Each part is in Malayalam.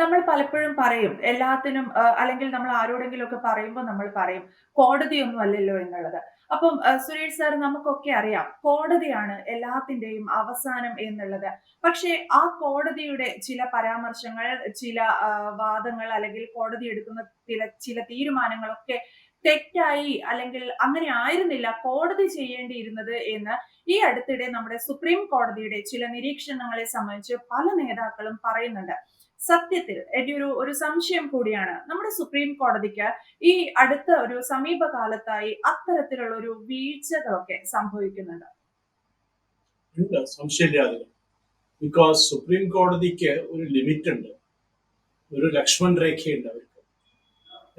നമ്മൾ പലപ്പോഴും പറയും എല്ലാത്തിനും അല്ലെങ്കിൽ നമ്മൾ ആരോടെങ്കിലും ഒക്കെ പറയുമ്പോൾ നമ്മൾ പറയും കോടതിയൊന്നും അല്ലല്ലോ എന്നുള്ളത്. അപ്പം സുരേഷ് സാർ നമുക്കൊക്കെ അറിയാം കോടതിയാണ് എല്ലാത്തിന്റെയും അവസാനം എന്നുള്ളത്. പക്ഷേ ആ കോടതിയുടെ ചില പരാമർശങ്ങൾ ചില വാദങ്ങൾ അല്ലെങ്കിൽ കോടതി എടുക്കുന്ന ചില ചില തീരുമാനങ്ങളൊക്കെ തെറ്റായി അല്ലെങ്കിൽ അങ്ങനെ ആയിരുന്നില്ല കോടതി ചെയ്യേണ്ടിയിരുന്നത് എന്ന് ഈ അടുത്തിടെ നമ്മുടെ സുപ്രീം കോടതിയുടെ ചില നിരീക്ഷണങ്ങളെ സംബന്ധിച്ച് പല നേതാക്കളും പറയുന്നുണ്ട്. സത്യത്തിൽ എന്റെ ഒരു ഒരു സംശയം കൂടിയാണ്. നമ്മുടെ സുപ്രീം കോടതിക്ക് ഈ അടുത്ത ഒരു സമീപകാലത്തായി അത്തരത്തിലുള്ള ഒരു വീഴ്ചകളൊക്കെ സംഭവിക്കുന്നുണ്ട്? സംശയമില്ലാതെ. ബിക്കോസ് സുപ്രീം കോടതിക്ക് ഒരു ലിമിറ്റ് ഉണ്ട് ഒരു ലക്ഷ്മൺ രേഖയുണ്ട് അവർക്ക്.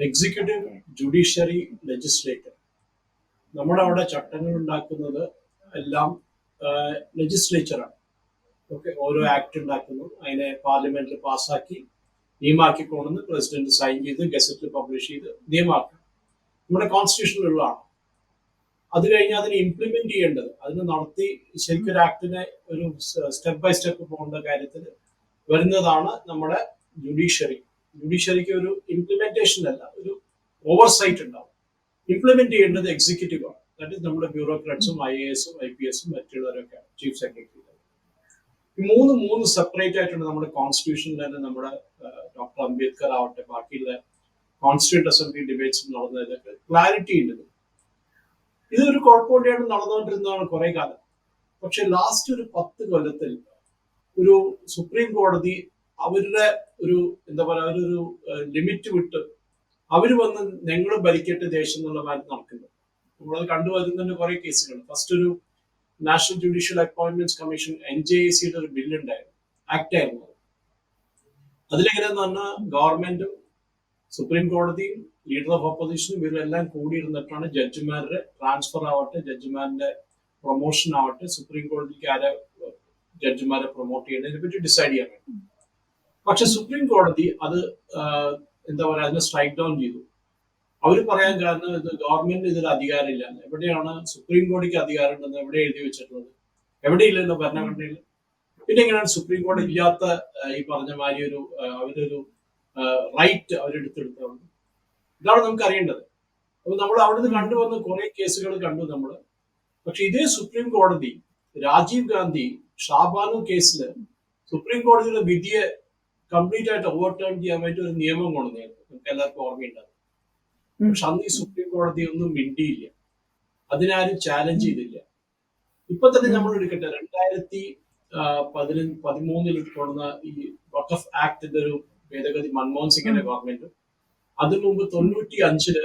എക്സിക്യൂട്ടീവ് ജുഡീഷ്യറി ലെജിസ്ലേറ്റർ നമ്മുടെ അവിടെ ചട്ടങ്ങൾ ഉണ്ടാക്കുന്നത് എല്ലാം ലെജിസ്ലേച്ചറാണ് ഓക്കെ ഓരോ ആക്ട് ഉണ്ടാക്കുന്നു. അതിനെ പാർലമെന്റിൽ പാസ്സാക്കി നിയമാക്കിക്കൊണ്ടെന്ന് പ്രസിഡന്റ് സൈൻ ചെയ്ത് ഗസറ്റിൽ പബ്ലിഷ് ചെയ്ത് നിയമാക്കുക നമ്മുടെ കോൺസ്റ്റിറ്റ്യൂഷനിലുള്ളതാണ് അത് കഴിഞ്ഞ് അതിനെ ഇംപ്ലിമെന്റ് ചെയ്യേണ്ടത് അതിന് നടത്തി ശരിക്കും ഒരു ആക്ടിനെ ഒരു സ്റ്റെപ്പ് ബൈ സ്റ്റെപ്പ് പോകേണ്ട കാര്യത്തിൽ വരുന്നതാണ് നമ്മുടെ ജുഡീഷ്യറി ജുഡീഷ്യറിക്ക് ഒരു ഇംപ്ലിമെന്റേഷൻ അല്ല ഒരു ഓവർസൈറ്റ് ഉണ്ടാവും. ഇംപ്ലിമെന്റ് ചെയ്യേണ്ടത് എക്സിക്യൂട്ടീവ് ആണ്. ദാറ്റ് ഇസ് നമ്മുടെ ബ്യൂറോക്രാറ്റ്സും ഐ എ എസും ഐ പി എസും മറ്റുള്ളവരൊക്കെ ചീഫ് സെക്രട്ടറി മൂന്ന് മൂന്ന് സെപ്പറേറ്റ് ആയിട്ടുണ്ട് നമ്മുടെ കോൺസ്റ്റിറ്റ്യൂഷനിൽ തന്നെ നമ്മുടെ ഡോക്ടർ അംബേദ്കർ ആവട്ടെ ബാക്കിയുള്ള കോൺസ്റ്റിറ്റ്യൂട്ട് അസംബ്ലി ഡിബേറ്റ്സ് നടന്നതിലൊക്കെ ക്ലാരിറ്റി ഉണ്ട്. ഇതൊരു കുഴപ്പമില്ലാണ്ട് നടന്നുകൊണ്ടിരുന്നതാണ് കുറെ കാലം. പക്ഷെ ലാസ്റ്റ് ഒരു പത്ത് കൊല്ലത്തിൽ ഒരു സുപ്രീം കോടതി അവരുടെ ഒരു എന്താ പറയാ അവരൊരു ലിമിറ്റ് വിട്ട് അവർ വന്ന് ഞങ്ങൾ ഭരിക്കട്ടെ ദേശം എന്നുള്ള കാര്യം നടക്കുന്നത് നമ്മളത് കണ്ടുവരുന്നുണ്ട് കുറെ കേസുകൾ ഫസ്റ്റ് ഒരു national judicial appointments commission N J A സിയുടെ ഒരു ബില്ലുണ്ടായിരുന്നു ആക്ട് ആയിരുന്നു അത്. അതിലെങ്ങനെയെന്ന് പറഞ്ഞാൽ ഗവൺമെന്റും സുപ്രീം കോടതിയും ലീഡർ ഓഫ് ഓപ്പോസിഷനും ഇവരെല്ലാം കൂടിയിരുന്നിട്ടാണ് ജഡ്ജിമാരുടെ ട്രാൻസ്ഫർ ആവട്ടെ ജഡ്ജിമാരുടെ പ്രൊമോഷൻ ആവട്ടെ സുപ്രീം കോടതിക്ക് ആരെ ജഡ്ജിമാരെ പ്രൊമോട്ട് ചെയ്യേണ്ടതിനെ പറ്റി ഡിസൈഡ് ചെയ്യാൻ വേണ്ടി. പക്ഷെ സുപ്രീം കോടതി അത് എന്താ പറയാ അതിനെ സ്ട്രൈക്ക് ഡൗൺ ചെയ്തു. അവർ പറയാൻ കാരണം ഇത് ഗവൺമെന്റ് ഇതിൽ അധികാരമില്ല എവിടെയാണ് സുപ്രീം കോടതിക്ക് അധികാരം ഉണ്ടെന്ന് എവിടെ എഴുതി വെച്ചിട്ടുള്ളത്? എവിടെയില്ലല്ലോ ഭരണഘടനയിൽ? പിന്നെ എങ്ങനെയാണ് സുപ്രീം കോടതി ഇല്ലാത്ത ഈ പറഞ്ഞ മാതിരി ഒരു അവരൊരു റൈറ്റ് അവരെടുത്തെടുത്തത്? ഇതാണ് നമുക്ക് അറിയേണ്ടത്. അപ്പൊ നമ്മൾ അവിടുന്ന് കണ്ടുവന്ന കുറെ കേസുകൾ കണ്ടു നമ്മൾ പക്ഷെ ഇതേ സുപ്രീം കോടതി രാജീവ് ഗാന്ധി ഷാബാനു കേസിൽ സുപ്രീം കോടതിയുടെ വിധിയെ കംപ്ലീറ്റ് ആയിട്ട് ഓവർടേൺ ചെയ്യാൻ വേണ്ടി ഒരു നിയമം കൊണ്ടുവന്നിരുന്നു. നമുക്ക് എല്ലാവർക്കും ഓർമ്മയുണ്ടാവും ഉം. പക്ഷെ അന്ന് ഈ സുപ്രീം കോടതി ഒന്നും മിണ്ടിയില്ല. അതിനാരും ചാലഞ്ച് ചെയ്തില്ല. ഇപ്പൊ തന്നെ നമ്മൾ എടുക്കട്ടെ രണ്ടായിരത്തി പതിനഞ്ച് പതിമൂന്നിൽ കൊണ്ടുവന്ന ഈ വഖഫ് ആക്ടിന്റെ ഒരു ഭേദഗതി മൻമോഹൻ സിംഗിന്റെ ഗവൺമെന്റും അതിനു മുമ്പ് തൊണ്ണൂറ്റി അഞ്ചിൽ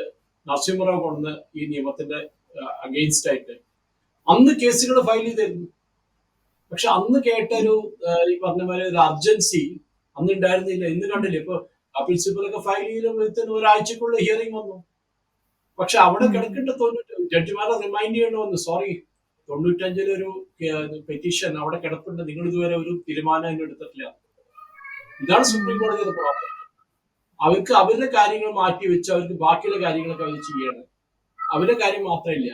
നരസിംഹറാവ് കൊണ്ടുവന്ന ഈ നിയമത്തിന്റെ അഗെയിൻസ്റ്റ് ആയിട്ട് അന്ന് കേസുകൾ ഫയൽ ചെയ്തിരുന്നു. പക്ഷെ അന്ന് കേട്ട ഒരു ഈ പറഞ്ഞ പോലെ ഒരു അർജൻസി അന്ന് ഉണ്ടായിരുന്നില്ല. ഇന്ന് കണ്ടില്ല? ഇപ്പൊ പ്രിൻസിപ്പലൊക്കെ ഫയൽ ചെയ്യുമ്പോഴത്തേന് ഒരാഴ്ചക്കുള്ള ഹിയറിംഗ് വന്നു. പക്ഷെ അവിടെ. കിടക്കേണ്ട തൊണ്ണൂറ്റി ജഡ്ജിമാരെ റിമൈൻഡ് ചെയ്യേണ്ട വന്നു. സോറി തൊണ്ണൂറ്റഞ്ചിലൊരു പെറ്റീഷൻ അവിടെ കിടപ്പുണ്ട്. നിങ്ങൾ ഇതുവരെ ഒരു തീരുമാനം അതിന് എടുത്തിട്ടില്ല. ഇതാണ് സുപ്രീം കോടതിയുടെ പ്രോബ്ലം അവർക്ക് അവരുടെ കാര്യങ്ങൾ മാറ്റി വെച്ച് അവർക്ക് ബാക്കിയുള്ള കാര്യങ്ങളൊക്കെ അവർ ചെയ്യണം. അവരുടെ കാര്യം മാത്രമില്ല.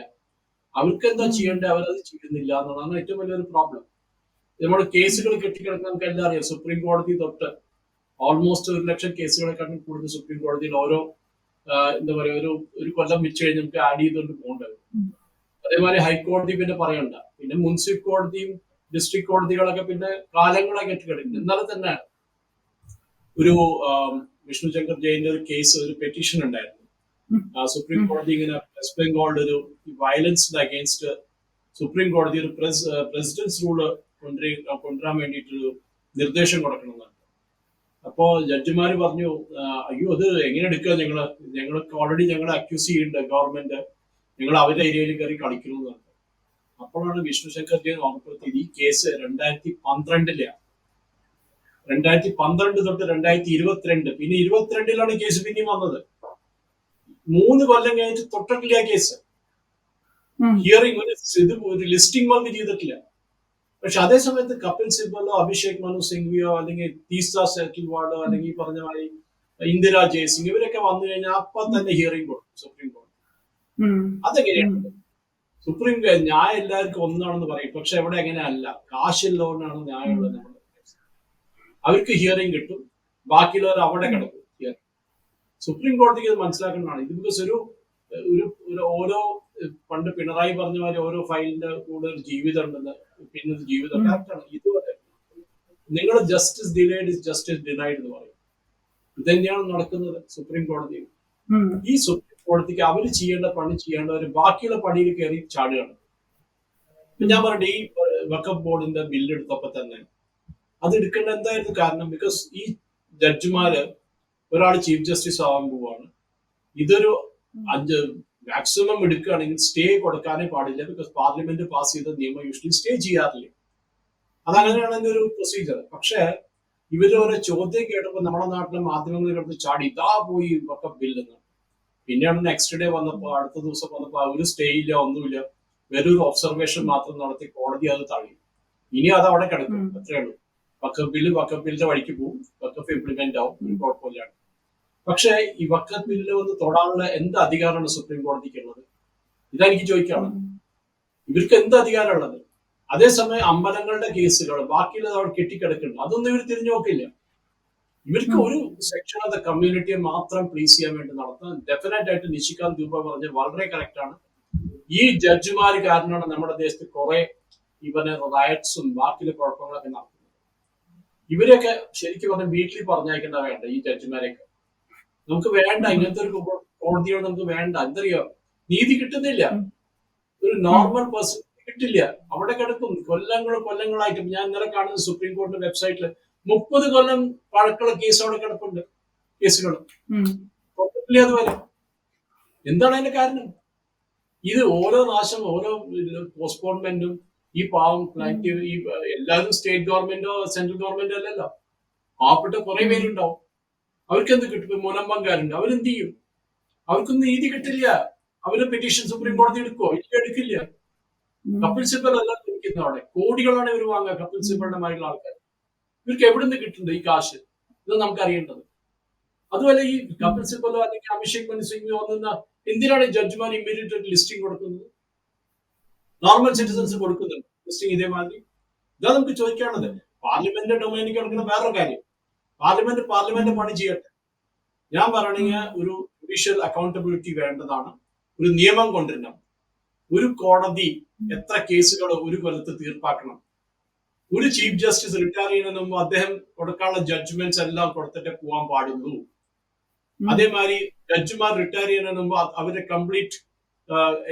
അവർക്ക് എന്താ. ചെയ്യേണ്ടത്? അവരത് ചെയ്യുന്നില്ല എന്നുള്ളതാണ് ഏറ്റവും വലിയൊരു പ്രോബ്ലം നമ്മുടെ കേസുകൾ കെട്ടിക്കിടക്കാൻ നമുക്ക് എല്ലാം അറിയാം. സുപ്രീം കോടതി തൊട്ട് ഓൾമോസ്റ്റ് ഒരു ലക്ഷം കേസുകളെക്കാളും കൂടുതൽ സുപ്രീം കോടതിയിൽ ഓരോ എന്താ പറയാ ഒരു ഒരു കൊല്ലം വെച്ച് കഴിഞ്ഞ് നമുക്ക് ആഡ് ചെയ്തുകൊണ്ട് പോകേണ്ടത്. അതേമാതിരി ഹൈക്കോടതി പിന്നെ പറയണ്ട. പിന്നെ മുനിസിപ്പൽ കോടതിയും ഡിസ്ട്രിക്ട് കോടതികളൊക്കെ പിന്നെ കാലങ്ങളെ കെട്ടിക്കിടക്കുന്നു. എന്നാലും തന്നെ ഒരു വിഷ്ണു ശങ്കർ ജയിന്റെ ഒരു കേസ് ഒരു പെറ്റീഷൻ ഉണ്ടായിരുന്നു. സുപ്രീം കോടതി ഇങ്ങനെ വെസ്റ്റ് ബംഗാളിന്റെ ഒരു വയലൻസിന് അഗേൻസ്റ്റ് സുപ്രീം കോടതി ഒരു പ്രസിഡൻസ് റൂൾ കൊണ്ടുവരാൻ കൊണ്ടുവരാൻ വേണ്ടിയിട്ടൊരു നിർദ്ദേശം കൊടുക്കണമെന്നാണ്. അപ്പോ ജഡ്ജിമാര് പറഞ്ഞു അയ്യോ അത് എങ്ങനെ എടുക്കുക ഞങ്ങൾ ഞങ്ങൾക്ക് ഓൾറെഡി ഞങ്ങളെ അക്യൂസ് ചെയ്യുന്നുണ്ട് ഗവൺമെന്റ് ഞങ്ങൾ അവരുടെ ഏരിയയിൽ കയറി കളിക്കുന്നു അപ്പോഴാണ് വിഷ്ണു ശങ്കർ ജയൻ ഓർമ്മപ്പെടുത്തിയത് ഈ കേസ് രണ്ടായിരത്തി പന്ത്രണ്ടിലാണ് രണ്ടായിരത്തി പന്ത്രണ്ട് തൊട്ട് രണ്ടായിരത്തി ഇരുപത്തിരണ്ട് പിന്നെ ഇരുപത്തിരണ്ടിലാണ് കേസ് പിന്നെയും വന്നത്. മൂന്ന് കൊല്ലം കഴിഞ്ഞിട്ട് തൊട്ടിട്ടില്ല കേസ്. ഹിയറിംഗ് ഒരു ഇത് ഒരു ലിസ്റ്റിംഗ് വന്ന് ചെയ്തിട്ടില്ല. പക്ഷെ അതേ സമയത്ത് കപിൽ സിബലോ അഭിഷേക് മനു സിംഗ്വിയോ അല്ലെങ്കിൽ തീസ്ത സെറ്റിൽവാർഡോ അല്ലെങ്കിൽ ഈ പറഞ്ഞ മാതിരി ഇന്ദിരാ ജയസിംഗ് ഇവരൊക്കെ വന്നു കഴിഞ്ഞാൽ അപ്പൊ തന്നെ ഹിയറിംഗ് കൊടുക്കും സുപ്രീം കോടതി. അതെങ്ങനെയാണ് സുപ്രീം കോടതി ന്യായം എല്ലാവർക്കും ഒന്നാണെന്ന് പറയും പക്ഷെ അവിടെ അങ്ങനെയല്ല കാശുള്ളവനാണ് ന്യായമുള്ളത് നമ്മുടെ അവർക്ക് ഹിയറിംഗ് കിട്ടും ബാക്കിയുള്ളവർ അവിടെ കിടക്കും. സുപ്രീം കോടതിക്ക് ഇത് മനസ്സിലാക്കേണ്ടതാണ്. ഇത് ബിക്കോസ് ഒരു ഒരു ഒരു ഓരോ പണ്ട് പിണറായി പറഞ്ഞ മാതിരി ഓരോ ഫയലിന്റെ കൂടെ ഒരു ജീവിതം ഉണ്ടെന്ന് പിന്നെ ഒരു ജീവിതം ഇതുപോലെ. നിങ്ങൾ justice delayed is justice denied എന്ന് പറയും. ഇത് തന്നെയാണ് നടക്കുന്നത് സുപ്രീം കോടതിയിൽ ഈ സുപ്രീം കോടതിക്ക് അവർ ചെയ്യേണ്ട പണി ചെയ്യേണ്ടവർ ബാക്കിയുള്ള പണിയിൽ കയറി ചാടുകയാണ്. ഇപ്പൊ ഞാൻ പറഞ്ഞു ഈ വക്കപ്പ് ബോർഡിന്റെ ബില്ല് എടുത്തപ്പോ തന്നെ അത് എടുക്കേണ്ട എന്തായിരുന്നു കാരണം? ബിക്കോസ് ഈ ജഡ്ജിമാര് ഒരാൾ ചീഫ് ജസ്റ്റിസ് ആവാൻ പോവാണ്. ഇതൊരു അഞ്ച് മാക്സിമം എടുക്കുകയാണെങ്കിൽ സ്റ്റേ കൊടുക്കാനേ പാടില്ല ബിക്കോസ് പാർലമെന്റ് പാസ് ചെയ്ത നിയമം യൂഷ്വലി സ്റ്റേ ചെയ്യാറില്ല. അതങ്ങനെയാണ് അതിന്റെ ഒരു പ്രൊസീജിയർ പക്ഷേ ഇവർ ഓരോ ചോദ്യം കേട്ടപ്പോൾ നമ്മുടെ നാട്ടിലെ മാധ്യമങ്ങളിൽ കിടന്ന് ചാടി ഇതാ പോയി ഒക്കെ ബില്ലെന്ന് പിന്നെയാണ് നെക്സ്റ്റ് ഡേ വന്നപ്പോൾ അടുത്ത ദിവസം വന്നപ്പോ ഒരു സ്റ്റേ ഇല്ല ഒന്നുമില്ല. വെറൊരു ഒബ്സർവേഷൻ മാത്രം നടത്തി കോടതി അത് തള്ളി. ഇനി അത് അവിടെ കിടക്കും. അത്രയേ അത്രേ ഉള്ളൂ. വക്കഫ് ബില്ല് വക്കഫ് ബില്ലിന്റെ വഴിക്ക് പോകും വക്കഫ് ഇംപ്ലിമെന്റ് ആവും. ഒരു കുഴപ്പമില്ല പക്ഷേ ഈ വക്കത്ത് ബില്ല് വന്ന് തൊടാനുള്ള എന്ത് അധികാരമാണ് സുപ്രീം കോടതിക്ക് ഉള്ളത് ഇതാ എനിക്ക് ചോദിക്കാം ഇവർക്ക് എന്ത് അധികാരമുള്ളത്? അതേസമയം അമ്പലങ്ങളുടെ കേസുകൾ ബാക്കിയുള്ളത് അവിടെ കെട്ടിക്കിടക്കുന്നുണ്ട്. അതൊന്നും ഇവർ തിരിഞ്ഞു നോക്കില്ല. ഇവർക്ക് ഒരു സെക്ഷൻ ഓഫ് ദ കമ്മ്യൂണിറ്റിയെ മാത്രം പ്ലീസ് ചെയ്യാൻ വേണ്ടി നടത്താൻ ഡെഫിനറ്റ് ആയിട്ട് നിശികാന്ത് രൂപ പറഞ്ഞ വളരെ കറക്റ്റ് ആണ്. ഈ ജഡ്ജിമാർ കാരണമാണ് നമ്മുടെ ദേശത്ത് കുറെ ഇവന് റയറ്റ്സും ബാക്കിയുള്ള കുഴപ്പങ്ങളൊക്കെ നടക്കുന്നത്. ഇവരെയൊക്കെ ശരിക്കും പറഞ്ഞാൽ വീട്ടിൽ പറഞ്ഞയക്കേണ്ട വേണ്ട ഈ ജഡ്ജിമാരെയൊക്കെ നമുക്ക് വേണ്ട ഇങ്ങനത്തെ ഒരു കോടതിയോട് നമുക്ക് വേണ്ട. എന്തറിയോ? നീതി കിട്ടുന്നില്ല. ഒരു നോർമൽ പേഴ്സൺ കിട്ടില്ല. അവിടെ കിടക്കും. കൊല്ലങ്ങൾ കൊല്ലങ്ങളായിട്ട്. ഞാൻ ഇന്നലെ കാണുന്ന സുപ്രീം കോടതി വെബ്സൈറ്റിൽ മുപ്പത് കൊല്ലം പഴക്കുള്ള കേസ് അവിടെ കിടപ്പുണ്ട്. കേസുകൾ അതുപോലെ അതുവരെ എന്താണ് അതിന്റെ കാരണം? ഇത് ഓരോ നാശം ഓരോ പോസ്റ്റ്പോൺമെന്റും ഈ പാവം ഈ എല്ലാവരും സ്റ്റേറ്റ് ഗവൺമെന്റോ സെൻട്രൽ ഗവൺമെന്റോ അല്ലല്ലോ. പാവപ്പെട്ട കുറെ പേരുണ്ടാവും. അവർക്ക് എന്ത് കിട്ടും? ഇപ്പൊ മുനമ്പങ്കാരുണ്ട് അവരെന്ത് ചെയ്യും അവർക്കൊന്നും നീതി കിട്ടില്ല. അവർ പെറ്റീഷൻ സുപ്രീം കോടതി എടുക്കോ ഇല്ല എടുക്കില്ല. കപ്പിൾ സിബൽ അല്ല നിൽക്കുന്ന അവിടെ. കോടികളാണ് ഇവർ വാങ്ങുക കപ്പിൾ സിബലിന്റെ മായിട്ടുള്ള ആൾക്കാർ ഇവർക്ക് എവിടെ നിന്ന് കിട്ടുന്നുണ്ട് ഈ കാശ്? ഇത് നമുക്ക് അറിയേണ്ടത് അതുപോലെ ഈ കപിൽ സിബലോ അല്ലെങ്കിൽ അഭിഷേക് മനു സിംഗോ വന്നുന്ന എന്തിനാണ് ജഡ്ജിമാർ ഇമ്മീഡിയറ്റ് ആയിട്ട് ലിസ്റ്റിംഗ് കൊടുക്കുന്നത്? നോർമൽ സിറ്റിസൺസ് കൊടുക്കുന്നുണ്ട്. ലിസ്റ്റിംഗ് ഇതേമാതിരി. ഇതാ നമുക്ക് ചോദിക്കാനുള്ളത്. പാർലമെന്റിന്റെ ഡൊമൈനിൽ കിടക്കുന്ന വേറൊരു കാര്യം. പാർലമെന്റ് പാർലമെന്റ് പണി ചെയ്യട്ടെ. ഞാൻ പറയണെങ്കിൽ ഒരു ജുഡീഷ്യൽ അക്കൗണ്ടബിലിറ്റി വേണ്ടതാണ്. ഒരു നിയമം കൊണ്ടുവരണം. ഒരു കോടതി എത്ര കേസുകൾ ഒരു കൊല്ലത്ത് തീർപ്പാക്കണം. ഒരു ചീഫ് ജസ്റ്റിസ് റിട്ടയർ ചെയ്യുന്നതിന് മുമ്പ് അദ്ദേഹം കൊടുക്കാനുള്ള ജഡ്ജ്മെന്റ്സ് എല്ലാം കൊടുത്തിട്ടേ പോകാൻ പാടുള്ളൂ. അതേമാതിരി ജഡ്ജിമാർ റിട്ടയർ ചെയ്യുന്നതിന് മുമ്പ് അവരെ അവരുടെ കംപ്ലീറ്റ്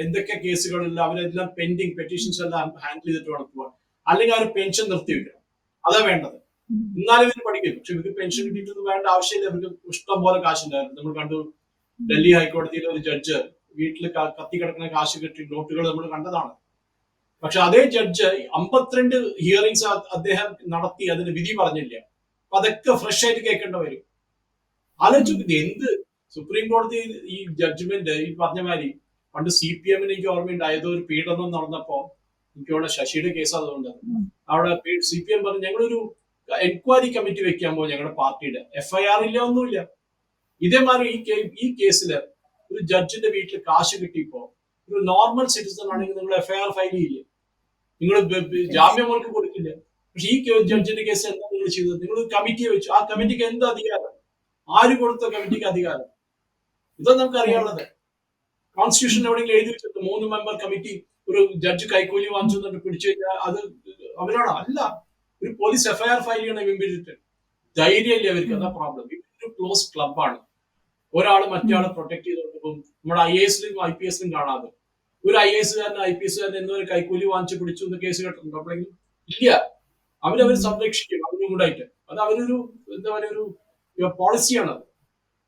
എന്തൊക്കെ കേസുകളില്ല അവരെല്ലാം പെൻഡിങ് പെറ്റീഷൻസ് എല്ലാം ഹാൻഡിൽ ചെയ്തിട്ട് വേണം പോവാൻ. അല്ലെങ്കിൽ അവർ പെൻഷൻ നിർത്തിവെക്കണം. അതാ വേണ്ടത്. എന്നാലും ഇവർ പഠിക്കും. പക്ഷെ ഇവർക്ക് പെൻഷൻ കിട്ടിയിട്ടൊന്നും വേണ്ട ആവശ്യമില്ല. ഇവർക്ക് ഇഷ്ടം പോലെ കാശുണ്ടായിരുന്നു. നമ്മൾ കണ്ടു ഡൽഹി ഹൈക്കോടതിയിലെ ഒരു ജഡ്ജ് വീട്ടിൽ കത്തി കിടക്കുന്ന കാശ് കിട്ടി. നോട്ടുകൾ നമ്മൾ കണ്ടതാണ്. പക്ഷെ അതേ ജഡ്ജ് അമ്പത്തിരണ്ട് ഹിയറിങ്സ് അദ്ദേഹം നടത്തി. അതിന് വിധി പറഞ്ഞില്ല. അപ്പൊ അതൊക്കെ ഫ്രഷ് ആയിട്ട് കേൾക്കേണ്ട വരും. ആലോചിച്ചു എന്ത്? സുപ്രീം കോടതി ഈ ജഡ്ജ്മെന്റ് ഈ പറഞ്ഞ മാതിരി പണ്ട് സി പി എമ്മിന് എനിക്ക് ഓർമ്മയുണ്ട്. ഏതോ ഒരു പീഡനം നടന്നപ്പോ എനിക്ക് അവിടെ ശശിയുടെ കേസ് അതുകൊണ്ട്. അവിടെ സി പി എം പറഞ്ഞു ഞങ്ങളൊരു എൻക്വയറി കമ്മിറ്റി വെക്കാൻ പോകും ഞങ്ങളുടെ പാർട്ടിയുടെ എഫ്ഐആർ ഇല്ല ഒന്നുമില്ല. ഇതേമാതിരി ഈ ഈ കേസിൽ ഒരു ജഡ്ജിന്റെ വീട്ടിൽ കാശ് കിട്ടിയപ്പോ ഒരു നോർമൽ സിറ്റിസൺ ആണെങ്കിൽ നിങ്ങൾ എഫ്ഐആർ ഫയൽ ചെയ്യില്ല? നിങ്ങൾ ജാമ്യം അവർക്ക് കൊടുക്കില്ല? പക്ഷെ ഈ ജഡ്ജിന്റെ കേസ് എന്താ നിങ്ങൾ ചെയ്തത്? നിങ്ങൾ കമ്മിറ്റിയെ വെച്ചു. ആ കമ്മിറ്റിക്ക് എന്ത് അധികാരം? ആര് കൊടുത്ത കമ്മിറ്റിക്ക് അധികാരം? ഇതൊന്നും നമുക്ക് അറിയാനുള്ളത് കോൺസ്റ്റിറ്റ്യൂഷൻ എവിടെയെങ്കിലും എഴുതി വെച്ചിട്ട് മൂന്ന് മെമ്പർ കമ്മിറ്റി ഒരു ജഡ്ജ് കൈക്കൂലി വാങ്ങിച്ചു പിടിച്ചു കഴിഞ്ഞാൽ അത് അവരാണോ? അല്ല. ഒരു പോലീസ് എഫ്ഐആർ ഫയൽ ചെയ്യണം ഇമ്മിഡിയറ്റ് ധൈര്യമില്ല അവർക്ക് അതാ പ്രോബ്ലം ഒരു ക്ലോസ് ക്ലബാണ് ഒരാൾ മറ്റേ പ്രൊട്ടക്ട് ചെയ്തുകൊണ്ട് ഇപ്പം നമ്മുടെ ഐ എസിലും ഐ പി എസിലും കാണാതെ. ഒരു ഐ എസ് കാരൻ ഐ പി എസ് കാരൻ എന്നൊരു കൈക്കൂലി വാങ്ങിച്ച് പിടിച്ചു എന്ന് കേസ് കേട്ടിട്ടുണ്ട്? അപ്പോഴെങ്കിലും ഇല്ല. അവരവർ സംരക്ഷിക്കും. അവരും കൂടായിട്ട് അത് അവരൊരു എന്താ പറയുക ഒരു പോളിസിയാണ് അത്.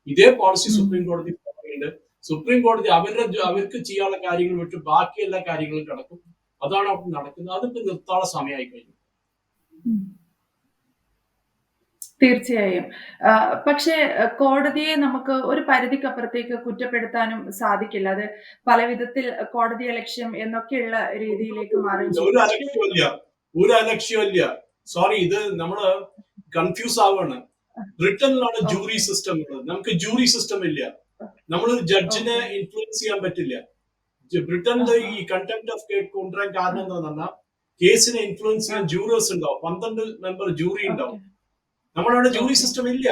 ഇതേ പോളിസി സുപ്രീം കോടതി പറയുന്നുണ്ട്. സുപ്രീം കോടതി അവരുടെ അവർക്ക് ചെയ്യാനുള്ള കാര്യങ്ങൾ വിട്ട് ബാക്കി എല്ലാ കാര്യങ്ങളും കിടക്കും. അതാണ് അവിടെ നടക്കുന്നത്. അതിപ്പോ നിർത്താനുള്ള സമയമായി കഴിഞ്ഞു ഉം. തീർച്ചയായും. ആ, പക്ഷേ കോടതിയെ നമുക്ക് ഒരു പരിധിക്കപ്പുറത്തേക്ക് കുറ്റപ്പെടുത്താനും സാധിക്കില്ല. അത് പല വിധത്തിൽ കോടതി ലക്ഷ്യം എന്നൊക്കെയുള്ള രീതിയിലേക്ക് മാറി ഒരു അലക്ഷ്യമില്ല. ഒരു അലക്ഷ്യമില്ല. സോറി ഇത് നമ്മൾ കൺഫ്യൂസ് ആവാണ്. ബ്രിട്ടനിലാണ് ജൂറി സിസ്റ്റം ഉള്ളത്. നമുക്ക് ജൂറി സിസ്റ്റം ഇല്ല. നമ്മൾ ജഡ്ജിനെ ഇൻഫ്ലുവൻസ് ചെയ്യാൻ പറ്റില്ല. ജ- ബ്രിട്ടനിലെ ഈ കണ്ടംപ്റ്റ് ഓഫ് കേട്ട് കൊണ്ടുവരാൻ കാരണം എന്താണെന്ന് പറഞ്ഞാൽ കേസിനെ ഇൻഫ്ലുവൻസ് ചെയ്യാൻ ജൂറേഴ്സ് ഉണ്ടാവും. പന്ത്രണ്ട് മെമ്പർ ജൂറി ഉണ്ടാവും. നമ്മളവിടെ ജൂറി സിസ്റ്റം ഇല്ല.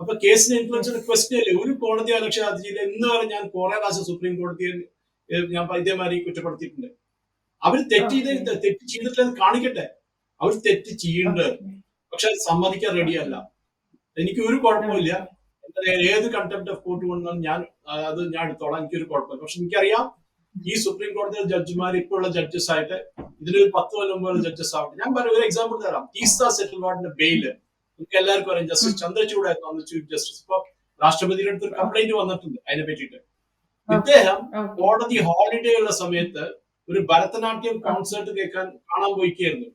അപ്പൊ കേസിനെ ഇൻഫ്ലുവൻസ് ചെയ്യുന്ന ക്വസ്റ്റ്യൻ അല്ലേ? ഒരു കോടതി അലക്ഷ്യ ഹർജിയിൽ എന്ന് വരെ ഞാൻ കുറെ പ്രാവശ്യം സുപ്രീം കോടതിയെ ഞാൻ വൈദ്യമാരി കുറ്റപ്പെടുത്തിയിട്ടുണ്ട്. അവർ തെറ്റ് ചെയ്ത് തെറ്റ് ചെയ്തിട്ടില്ലെന്ന് കാണിക്കട്ടെ. അവർ തെറ്റ് ചെയ്യുന്നുണ്ട് പക്ഷെ അത് സമ്മതിക്കാൻ റെഡിയല്ല എനിക്ക് ഒരു കുഴപ്പമില്ല. ഏത് കണ്ടംപ്റ്റ് ഓഫ് കോർട്ട് കൊണ്ടാണ് ഞാൻ അത് ഞാൻ എടുത്തോളാം. എനിക്കൊരു കുഴപ്പമില്ല. പക്ഷെ എനിക്കറിയാം ഈ സുപ്രീം കോടതിയിലെ ജഡ്ജിമാർ ഇപ്പോൾ ഉള്ള ജഡ്ജസ് ആയിട്ട് ഇതിലൊരു പത്ത് കൊല്ലം പോലെ ജഡ്ജസ് ആവട്ടെ. ഞാൻ പറയാം ഒരു എക്സാമ്പിൾ തരാം. തീസ്ത സെറ്റിൽ വാർഡിന്റെ ബെയിൽ നമുക്ക് എല്ലാവർക്കും അറിയാം. ജസ്റ്റിസ് ചന്ദ്രചൂഡ് ആയിരുന്നു അന്ന് ചീഫ് ജസ്റ്റിസ് ഇപ്പൊ രാഷ്ട്രപതിയുടെ അടുത്ത് കംപ്ലൈന്റ് വന്നിട്ടുണ്ട് അതിനെ പറ്റിയിട്ട്. ഇദ്ദേഹം കോടതി ഹോളിഡേ ഉള്ള സമയത്ത് ഒരു ഭരതനാട്യം കോൺസേർട്ട് കേൾക്കാൻ കാണാൻ പോയിക്കായിരുന്നു.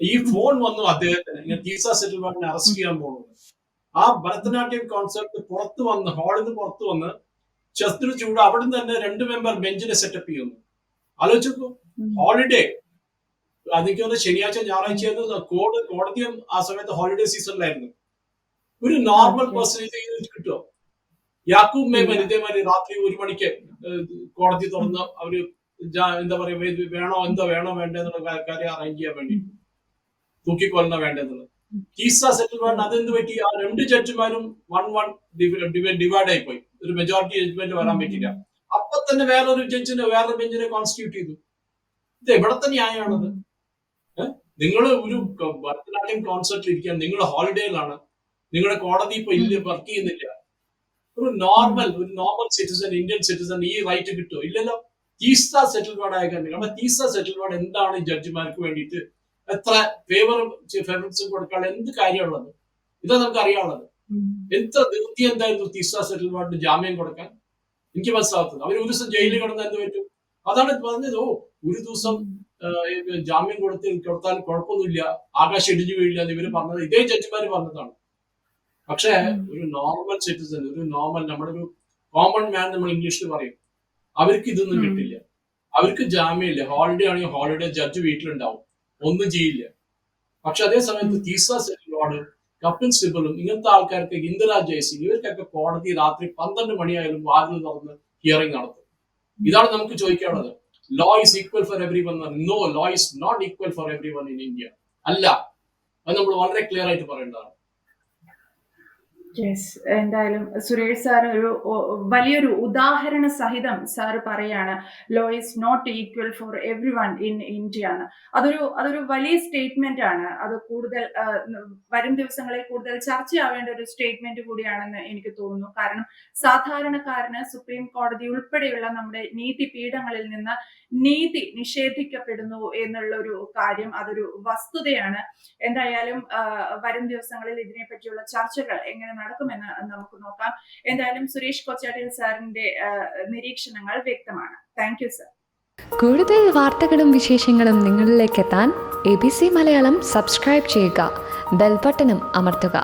ഈ ഫോൺ വന്നു അദ്ദേഹത്തിന്. ഇങ്ങനെ തീസ സെറ്റിൽമെന്റിനെ അറസ്റ്റ് ചെയ്യാൻ പോകുന്നത് ആ ഭരതനാട്യം കോൺസേർട്ട് പുറത്ത് വന്ന് ഹാളിൽ നിന്ന് പുറത്ത് വന്ന് ചന്ദ്ര ചൂട് അവിടെ നിന്ന് തന്നെ രണ്ട് മെമ്പർ ബെഞ്ചിനെ സെറ്റപ്പ് ചെയ്യുന്നു. ആലോചിച്ചു ഹോളിഡേ അതിക്ക് ശനിയാഴ്ച ഞായറാഴ്ച കോഡ് കോടതിയും ആ സമയത്ത് ഹോളിഡേ സീസണിലായിരുന്നു ഒരു നോർമൽ പേഴ്സൺ ഇത് കിട്ടുമോ? യാക്കൂബ് മേമൻ ഇതേമാതിരി രാത്രി ഒരു മണിക്ക് കോടതി തുറന്ന് അവർ എന്താ പറയാ വേണോ എന്തോ വേണോ വേണ്ട എന്നുള്ള കാര്യം അറേഞ്ച് ചെയ്യാൻ വേണ്ടി. തൂക്കിക്കൊല്ലണ വേണ്ടെന്നുള്ളത്. കീസ സെറ്റിൽമെന്റ് അതെന്ത് പറ്റി? ആ രണ്ട് ജഡ്ജിമാരും വൺ വൺ ഡിവൈഡ് ആയി പോയി ഒരു മെജോറിറ്റി ജഡ്ജ്മെന്റ് വരാൻ പറ്റില്ല അപ്പൊ തന്നെ വേറൊരു ജഡ്ജിനെ വേറൊരു ബെഞ്ചിനെ കോൺസ്റ്റിറ്റ്യൂട്ട് ചെയ്തു. ഇത് എവിടത്തെ ന്യായമാണത്? നിങ്ങൾ ഒരു ഭരതനാട്യം കോൺസെർട്ടിൽ ഇരിക്കാൻ നിങ്ങൾ ഹോളിഡേയിലാണ് നിങ്ങളുടെ കോടതി ഇപ്പൊ ഇല്ല വർക്ക് ചെയ്യുന്നില്ല. ഒരു നോർമൽ ഒരു നോർമൽ സിറ്റിസൺ ഇന്ത്യൻ സിറ്റിസൺ ഈ റൈറ്റ് കിട്ടുമോ ഇല്ലല്ലോ. തീസ്ത സെറ്റിൽമെന്റ് ആയ കാര്യം നമ്മുടെ തീസ്ത സെറ്റിൽമെന്റ് എന്താണ് ജഡ്ജിമാർക്ക് വേണ്ടിയിട്ട്? എത്ര ഫേവറും ഫേവറൻസും കൊടുക്കാനുള്ള എന്ത് കാര്യമുള്ളത് ഇതാ നമുക്ക് അറിയാനുള്ളത്. എത്ര ധൃതി എന്തായിരുന്നു തിസ സെറ്റിൽമെന്റ് ജാമ്യം കൊടുക്കാൻ? എനിക്ക് മനസ്സിലാവുന്നത്. അവർ ഒരു ദിവസം ജയിലിൽ കിടന്ന് എന്ത് പറ്റും? അതാണ് പറഞ്ഞത്. ഓ ഒരു ദിവസം ജാമ്യം കൊടുത്ത് കൊടുത്താൽ കുഴപ്പമൊന്നുമില്ല. ആകാശം ഇടിഞ്ഞു വീഴില്ല എന്ന് ഇവർ പറഞ്ഞത്. ഇതേ ജഡ്ജിമാര് പറഞ്ഞതാണ്. പക്ഷേ ഒരു നോർമൽ സിറ്റിസൺ ഒരു നോർമൽ നമ്മുടെ ഒരു കോമൺ മാൻ നമ്മൾ ഇംഗ്ലീഷിൽ പറയും. അവർക്ക് ഇതൊന്നും കിട്ടില്ല. അവർക്ക് ജാമ്യമില്ല. ഹോളിഡേ ആണെങ്കിൽ ഹോളിഡേ ജഡ്ജ് വീട്ടിലുണ്ടാവും. ഒന്നും ചെയ്യില്ല. പക്ഷെ അതേ സമയത്ത് തീസ സെറ്റിലോട് കപ്പിൽ സിബലും ഇങ്ങനത്തെ ആൾക്കാർക്ക് ഇന്ദിരാ ജയസിംഗ് ഇവർക്കൊക്കെ കോടതി രാത്രി പന്ത്രണ്ട് മണിയായാലും വാതിൽ തുറന്ന് ഹിയറിംഗ് നടത്തും. ഇതാണ് നമുക്ക് ചോദിക്കാനുള്ളത്. Law is equal for everyone no law is not equal for everyone in India അല്ല അത് നമ്മൾ വളരെ ക്ലിയർ ആയിട്ട് പറയേണ്ടതാണ്. യെസ് എന്തായാലും സുരേഷ് സാർ ഒരു വലിയൊരു ഉദാഹരണ സഹിതം സാർ പറയാണ് law is not equal for everyone in India ആണ് അതൊരു അതൊരു വലിയ സ്റ്റേറ്റ്മെന്റ് ആണ്. അത് കൂടുതൽ വരും ദിവസങ്ങളിൽ കൂടുതൽ ചർച്ചയാവേണ്ട ഒരു സ്റ്റേറ്റ്മെന്റ് കൂടിയാണെന്ന് എനിക്ക് തോന്നുന്നു. കാരണം സാധാരണക്കാരന് സുപ്രീം കോടതി ഉൾപ്പെടെയുള്ള നമ്മുടെ നീതി പീഠങ്ങളിൽ നിന്ന് നീതി നിഷേധിക്കപ്പെടുന്നു എന്നുള്ള ഒരു കാര്യം അതൊരു വസ്തുതയാണ്. എന്തായാലും വരും ദിവസങ്ങളിൽ ഇതിനെപ്പറ്റിയുള്ള ചർച്ചകൾ എങ്ങനെ നടക്കുമെന്ന് നമുക്ക് നോക്കാം. എന്തായാലും സുരേഷ് കൊച്ചാട്ടിൽ സാറിന്റെ നിരീക്ഷണങ്ങൾ വ്യക്തമാണ്. താങ്ക് യു സർ കൂടുതൽ വാർത്തകളും വിശേഷങ്ങളും നിങ്ങളിലേക്ക് എത്താൻ A B C Malayalam subscribe ചെയ്യുക. ബെൽബട്ടനും അമർത്തുക.